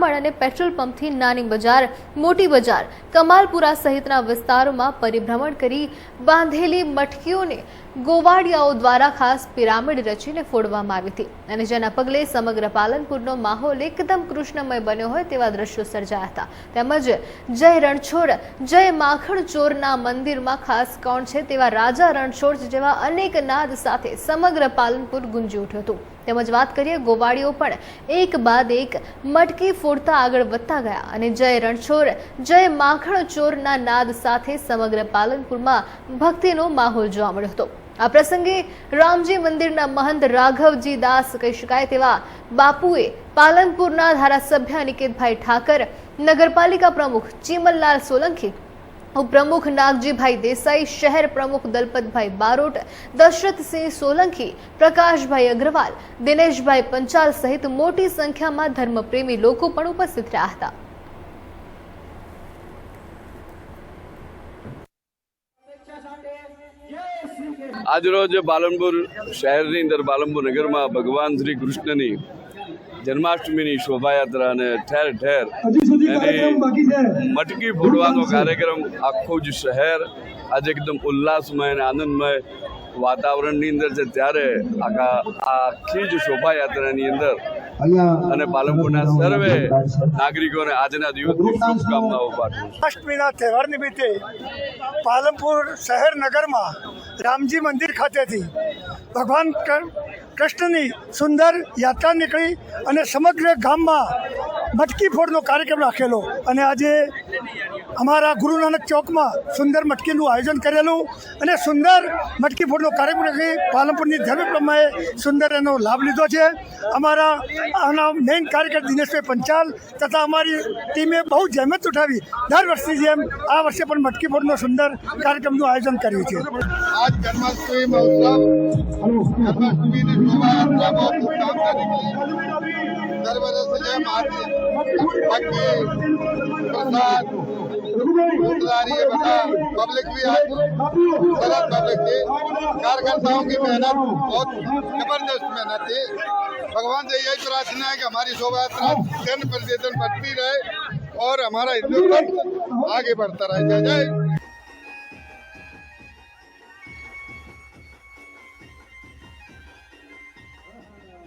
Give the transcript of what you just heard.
અથામણ અને પેટ્રોલ પંપથી નાની બજાર, મોટી બજાર, કમાલપુરા સહિતના વિસ્તારોમાં પરિભ્રમણ કરી બાંધેલી મટકીઓને ગોવાડિયાઓ દ્વારા ખાસ પિરામિડ રચીને ફોડવામાં આવી હતી. અને જેના પગલે સમગ્ર પાલનપુરનો માહોલ એકદમ કૃષ્ણમય બન્યો હોય તેવા દ્રશ્યો સર્જાયા હતા. તેમજ જય રણછોડ, જય માખણ ચોરના મંદિરમાં ખાસ કોણ છે તેવા રાજા રણછોડ જેવા અનેક નાદ સાથે સમગ્ર પાલનપુર ગુંજી ઉઠ્યું હતું. તેમજ વાત કરીએ ગોવાળીઓ પણ એક બાદ એક મટકી ફોડતા આગળ વધતા ગયા અને જય રણછોડ, જય માખણ ચોરના નાદ સાથે સમગ્ર પાલનપુરમાં ભક્તિનો માહોલ જોવા મળ્યો હતો. આ પ્રસંગે રામજી મંદિરના મહંત રાઘવજી દાસ કહી શકાય તેવા બાપુએ પાલનપુરના ધારાસભ્ય અનિકેતભાઈ ઠાકર, નગરપાલિકા પ્રમુખ ચીમલલાલ સોલંકી ઉપપ્રમુખ નાગજીભાઈ દેસાઈ, શહેર પ્રમુખ દલપતભાઈ બારોટ દશરથસિંહ સોલંકી, પ્રકાશભાઈ અગ્રવાલ, દિનેશભાઈ પંચાલ સહિત મોટી સંખ્યામાં ધર્મપ્રેમી લોકો પણ ઉપસ્થિત રહ્યા હતા. આજરોજ પાલનપુર શહેરની અંદર પાલનપુર નગરમાં ભગવાન શ્રી કૃષ્ણની જન્માષ્ટમીની શોભાયાત્રા અને ઠેર ઠેર એની મટકી ફોડવાનો કાર્યક્રમ આખું જ શહેર આજે એકદમ ઉલ્લાસમય અને આનંદમય વાતાવરણની અંદર છે. ત્યારે આખા આખી જ શોભાયાત્રાની અંદર અને પાલનપુરના સર્વે નાગરિકોને આજના દિવસની શુભકામનાઓ પાઠવું છું. અષ્ટમીના તહેવાર નિમિત્તે પાલનપુર શહેર નગરમાં રામજી મંદિર ખાતેથી ભગવાન ક- કૃષ્ણની સુંદર યાત્રા નીકળી અને સમગ્ર ગામમાં મટકી ફોડનો કાર્યક્રમ રાખેલો અને આજે અમારા ગુરુ નાનક ચોકમાં સુંદર મટકીનું આયોજન કરેલું અને સુંદર મટકી ફોડનો કાર્યક્રમ રાખી પાલનપુરની ધર્મ પ્રમાણે સુંદર એનો લાભ લીધો છે. અમારા આના મેઇન કાર્યકર દિનેશભાઈ પંચાલ તથા અમારી ટીમે બહુ જહેમત ઉઠાવી દર વર્ષની જેમ આ વર્ષે પણ મટકી ફોડનો સુંદર કાર્યક્રમનું આયોજન કર્યું છે. આજ पब्लिक भी आज सरस पब्लिक थी कार्यकर्ताओं की मेहनत बहुत ज़बरदस्त मेहनत थी भगवान से यही प्रार्थना है कि हमारी शोभा यात्रा दिन प्रतिदिन बढ़ती रहे और हमारा हिंदुत्व आगे बढ़ता रहे। जय जय।